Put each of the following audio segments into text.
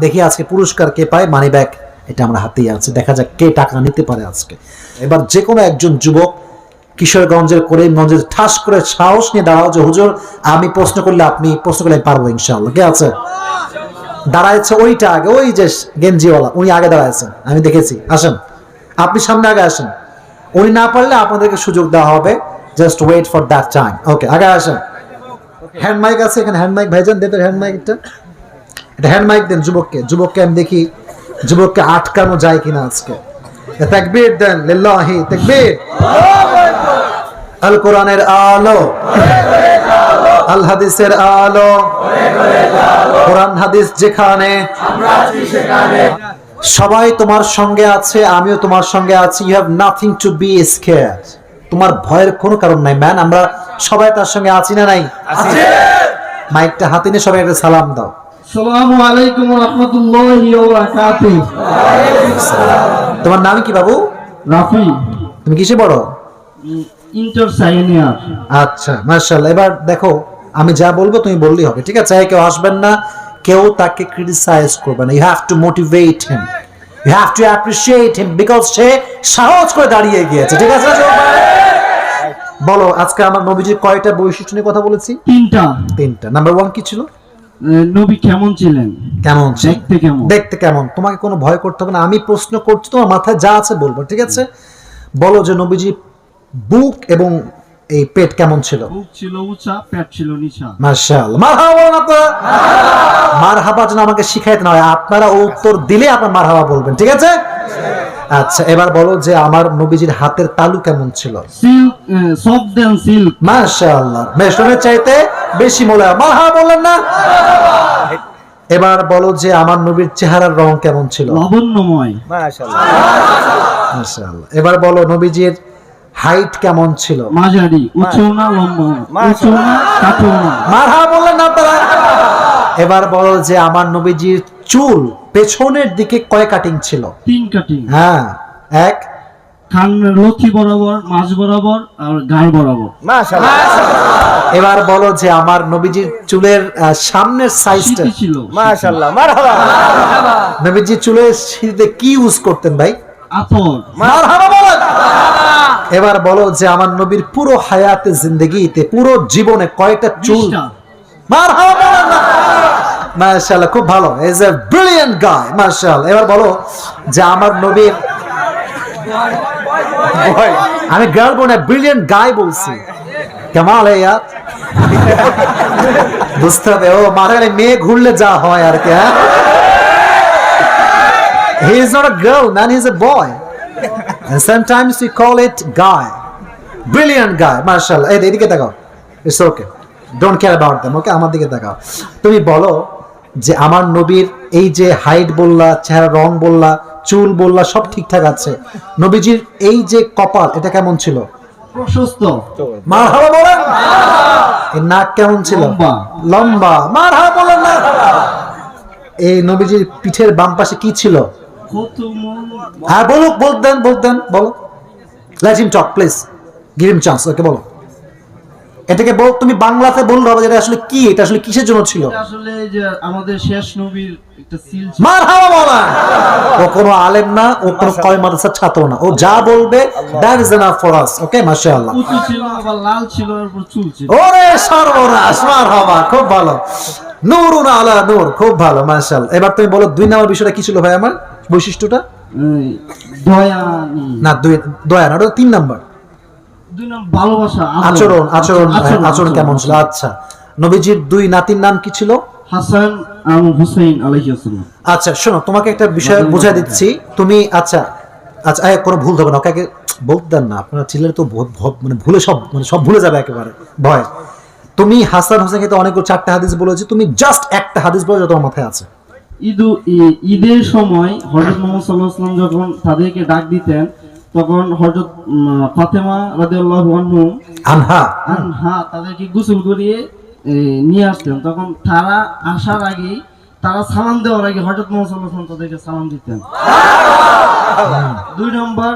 দেখি আজকে পুরস্কার কে পায় মানি ব্যাগ এটা আমরা হাতেই আছে। দেখা যাক কে টাকা নিতে পারে আজকে। এবার যে কোনো একজন যুবক কিশোরগঞ্জের করিমগঞ্জের ঠাস করে সাহস নিয়ে দাঁড়াও যে হুজুর আমি প্রশ্ন করলে আপনি প্রশ্ন করলে আমি পারব ইনশাআল্লাহ। কে আছে? দাঁড়াইছে ওইটা আগে ওই যে গেঞ্জিওয়ালা উনি আগে দাঁড়াইছেন। আমি দেখেছি। আসেন। আপনি সামনে আগে আসেন। উনি না পারলে আপনাদেরকে সুযোগ দেওয়া হবে। Just wait for that time okay আগে আসেন। হ্যান্ড মাইক আছে এখানে হ্যান্ড মাইক ভাইজান দেন হ্যান্ড মাইকটা হ্যান্ড মাইক দেন যুবককে যুবককে আমি দেখি যুবককে আটকানো যায় কিনা আজকে। তাকবীর দেন লিল্লাহি তাকবীর। আল কোরআনের আলো আল হাদিসের আলো কোরআন হাদিস যেখানে সবাই তোমার সঙ্গে আছে আমিও তোমার সঙ্গে আছি you have nothing to be scare তোমার ভয়ের কোনো কারণ নাই ম্যান আমরা সবাই তার সঙ্গে আছি না নাই? মাইকটা হাতে নিয়ে সবাই একটা সালাম দাও। আসসালামু আলাইকুম রহমতুল্লাহি ওয়া তোমার নাম কি বাবু? রাফি। তুমি কিসে ইন্টার সাইনিয়ার আচ্ছা এবার দেখো আমি যা বলব তুমি বললেই হবে ঠিক আছে? কেউ আসবেন না কেউ তাকে ক্রিটিসাইজ করবে না। You have to motivate him you have to appreciate him because সে সাহস করে দাঁড়িয়ে গিয়েছে ঠিক আছে? বলো আজকে আমার নবীজির কয়টা বৈশিষ্ট্য নিয়ে কথা বলেছি? তিনটা। তিনটা। নাম্বার ওয়ান কি ছিল? নবী কেমন ছিলেন? কেমন? দেখতে কেমন? দেখতে কেমন? তোমাকে কোনো ভয় করতে হবে না। আমি প্রশ্ন করছি তোমার মাথায় যা আছে বলব ঠিক আছে? বলো যে নবীজি বুক এবং এই পেট কেমন ছিল? বুক ছিল উঁচা পেট ছিল নিচা। মারহাবা আপনারা মারহাবা যেন আমাকে শিখাইতে না আপনারা উত্তর দিলে আপনার মারহাবা বলবেন ঠিক আছে? আচ্ছা এবার বলো যে আমার নবীজির হাতের তালু কেমন ছিল? Silk soft then silk. মাশাআল্লাহ। মেশনের চাইতে বেশি মোলা। মারহাবা বললেন না? এবার বলো যে আমার নবীর চেহারার রং কেমন ছিল? লাবণ্যময়। এবার বলো নবীজির হাইট কেমন ছিল? মাঝারি উঁচু না লম্বা উঁচু না কাটো না বললেন না আপনারা? এবার বলো যে আমার নবীজির চুল পেছনের দিকে কয় কাটিং ছিল? তিন কাটিং হ্যাঁ এক। খান লথি বরাবর মাঝ বরাবর আর গাল বরাবর। এবার বলো যে আমার নবীজির চুলের সামনের সাইজটা ছিল? মাশাআল্লাহ মারহাবা। নবীজির চুলের সিঁড়িতে কি ইউজ করতেন ভাই? আতর মারহাবা বলেন। এবার বলো যে আমার নবীর পুরো হায়াতে জিন্দগিতে পুরো জীবনে কয়টা চুল। মারহাবা বলেন। মাশাআল্লাহ খুব ভালো। ইজ এ ব্রিলিয়ান্ট গায় মাশাআল্লাহ। এবার বলো যে আমার নবীর আমি গার্ল বোন ব্রিলিয়ান্ট গায় বলছি। ইয়ার বুঝতে হবে ও মাথা মেয়ে ঘুরলে যা হয় আর কি হ্যাঁ he is not girl man is a boy sometimes we call it guy. Brilliant marshal এই, এদিকে তাকাও। It's okay don't care about them okay আমার দিকে তাকাও। তুমি বলো যে আমার নবীর এই যে হাইট বললা, চেহারা, রং বললা, চুল বললা, সব ঠিকঠাক আছে। নবীজির এই যে কপাল, এটা কেমন ছিল? প্রশস্ত। মারহাবা বলেন? নাক কেমন ছিল? লম্বা। লম্বা। মারহাবা বলেন না। এই নবীজির পিঠের বাম পাশে কি ছিল? হ্যাঁ বলুক বলতেন বলতেন বলো let him talk please give him chance okay বলো। এটাকে বল তুমি বাংলাতে বললে হবে যে এটা আসলে কি এটা আসলে কিসের জন্য ছিল? আসলে যে আমাদের শেষ নবীর একটা সিল ছিল। মার হাওয়া বলা! ও কোনো আলেম না ও কোনো কয় মাদ্রাসার ছাত্র না। ও যা বলবে that is enough for us okay মাশাআল্লাহ। উঁচু ছিল আবার লাল ছিল আর চুল ছিল। ওরে সর্বনাশ মার হাওয়া খুব ভালো। নূরুন আলা নূর খুব ভালো মাশাআল্লাহ। এবার তুমি বলো দুই নম্বর বিষয়টা কি ছিল ভাই আমার বৈশিষ্ট্যটা? দয়া না দুই দয়া না ওটা তিন নম্বর। ভালোবাসা আচরণ। আচরণ আচরণ কেমন ছিল? আচ্ছা নবীজির দুই নাতির নাম কি ছিল? হাসান আর হুসাইন আলাইহিসসালাম আচ্ছা শোনো তোমাকে একটা বিষয় বুঝাই দিচ্ছি। তুমি আচ্ছা আচ্ছা কোনো ভুল হবে না ওকে বলতেন না। আপনারা ছেলের তো মানে ভুলে সব মানে সব ভুলে যাবে একেবারে। ভয়। তুমি হাসান হোসেনকে তো অনেক চারটা হাদিস বলেছি তুমি জাস্ট একটা হাদিস বলে তোমার মাথায় আছে? ঈদু ঈদের সময় হযরত মুহাম্মদ আলাইহি যখন তাদেরকে ডাক দিতেন তখন হযরত ফাতেমা রাদিয়াল্লাহু আনহু আনহা। আনহা তাদেরকে গোসল করিয়ে নিয়ে আসতেন। তখন তারা আসার আগেই তারা সালাম দেওয়ার আগে হযরত মুহাম্মদ সাল্লাল্লাহু আলাইহি তাদেরকে সালাম দিতেন। দুই নম্বর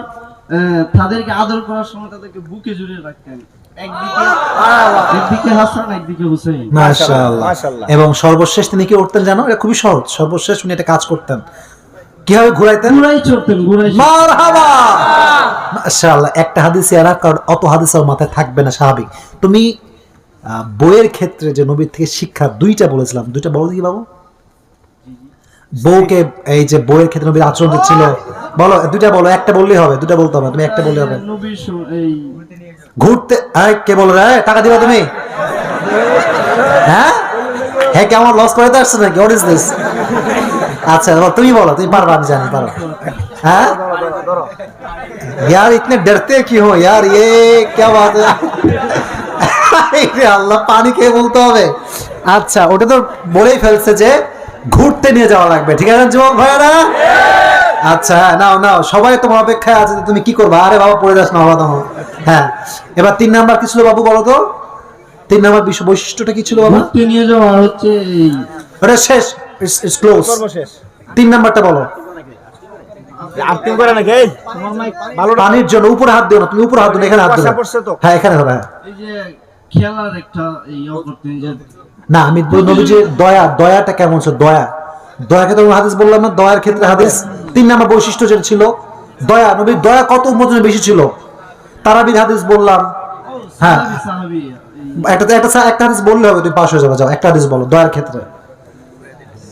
তাদেরকে আদর করার সময় তাদেরকে বুকে জড়িয়ে রাখতেন। একদিকে হাসান একদিকে হুসেইন। মাশাআল্লাহ। মাশাআল্লাহ। এবং সর্বশেষ তিনি কি করতেন জানো? এটা খুবই সহজ। সর্বশেষ উনি একটা কাজ করতেন। কীভাবে ঘুরাইতেন? গুড়াই চড়তেন মারহাবা! মাশাআল্লাহ। একটা হাদিস এরা কারণ অত হাদিস আমার মাথায় থাকবে না স্বাভাবিক। তুমি বইয়ের ক্ষেত্রে যে নবীর থেকে শিক্ষা দুইটা বলেছিলাম। দুইটা বলো দেখি বাবু। বউকে এই যে বইয়ের ক্ষেত্রে নবীর আচরণ ছিল বলো দুইটা বলো একটা বললেই হবে দুইটা বলতে হবে তুমি একটা বললে হবে। ঘুরতে আরে কে বলো রে? টাকা দিবা তুমি? হ্যাঁ? হ্যাঁ কেমন লস করে তো আসছে নাকি? হোয়াট ইজ দিস আচ্ছা এবার তুমি বলো তুমি পারবা আমি জানি পারো হ্যাঁ यार इतने डरते क्यों हो यार ये क्या बात है আরে আল্লাহ পানি খেয়ে বলতে হবে আচ্ছা ওটা তো বলেই ফেলছে যে ঘুরতে নিয়ে যাওয়া লাগবে ঠিক আছে যুবক ভাইয়ারা আচ্ছা হ্যাঁ নাও নাও সবাই তোমার অপেক্ষায় আছে যে তুমি কি করবা আরে বাবা পড়ে যাস না বাবা তোমার হ্যাঁ এবার তিন নাম্বার কি ছিল বাবু বলো তো তিন নাম্বার বিশ্ব বৈশিষ্ট্যটা কি ছিল বাবা ঘুরতে নিয়ে যাওয়া আর হচ্ছে এই ওটা শেষ ইটস ক্লোজ সর্বশেষ। তিন নাম্বারটা বলো। আপনি করে নাকি? এই ভালো পানির জন্য উপরে হাত দিও না তুমি উপরে হাত দিও না, এখানে হাত দিও কুয়াশা না। পড়ছে তো। হ্যাঁ এখানে হবে হ্যাঁ। এই যে খেলার একটা ইয়ে করতেন যে না আমি নবীজির দয়া দয়াটা কেমন ছিল? দয়া। দয়াকে তো হাদিস বললাম না দয়ার ক্ষেত্রে হাদিস তিন নাম্বার বৈশিষ্ট্য যেটা ছিল দয়া নবীর দয়া কত উন্মোচনে বেশি ছিল? তারাবির হাদিস বললাম হ্যাঁ। একটা একটা একটা হাদিস বললে হবে তুমি পাশ হয়ে যাবে যাও একটা হাদিস বলো দয়ার ক্ষেত্রে।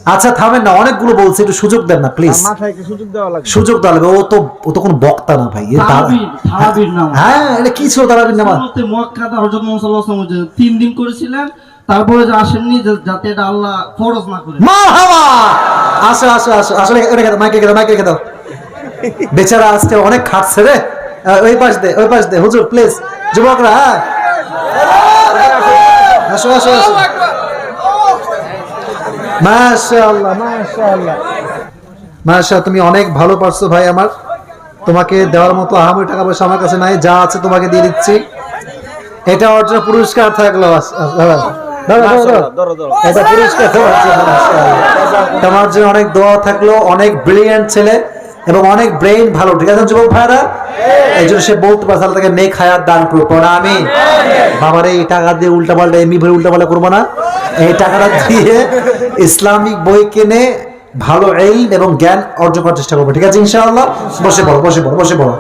আচ্ছা থামেন না অনেকগুলো বলছে একটু সুযোগ দেন না প্লিজ সুযোগ দেওয়া লাগবে। সুযোগ দেওয়া লাগবে ও তো ও তো কোনো বক্তা না ভাই হ্যাঁ এটা কি ছিল তারাবির নামা? সুন্নতে হযরত মুহাম্মদ সাল্লাল্লাহু আলাইহি ওয়াসাল্লাম তিন দিন করেছিলেন তারপরে যে আসেননি যাতে এটা আল্লাহ ফরজ না করে। মারহাবা! আসো আসো আসো আসলে মাইকে মাইকে খেদাও বেচারা আজকে অনেক খাটছে রে। ওই পাশ দে ওই পাশ দে হুজুর প্লিজ যুবকরা হ্যাঁ। আসো আসো আসো। মাশাআল্লাহ মাশাআল্লাহ। মাশা তুমি অনেক ভালো পারছ ভাই আমার। তোমাকে দেওয়ার মতো আহামরি টাকা পয়সা আমার কাছে নাই যা আছে তোমাকে দিয়ে দিচ্ছি। এটা অর্জন পুরস্কার থাকল এটা পুরস্কার তোমার জন্য অনেক দোয়া থাকল অনেক ব্রিলিয়ান্ট ছেলে। এবং অনেক ব্রেইন ভালো। ঠিক আছে যুবক ভাইরা এই জন্য সে বলতে পারছে আল্লাহ তাকে নেক হায়াত দান করুক। না আমি বাবার এই টাকা দিয়ে উল্টা পাল্টা এমনি ভরে উল্টা পাল্টা করব না। এই টাকাটা দিয়ে ইসলামিক বই কিনে ভালো এই এবং জ্ঞান অর্জন করার চেষ্টা করব। ঠিক আছে ইনশাআল্লাহ? বসে পড়ো বসে পড়ো বসে পড়ো।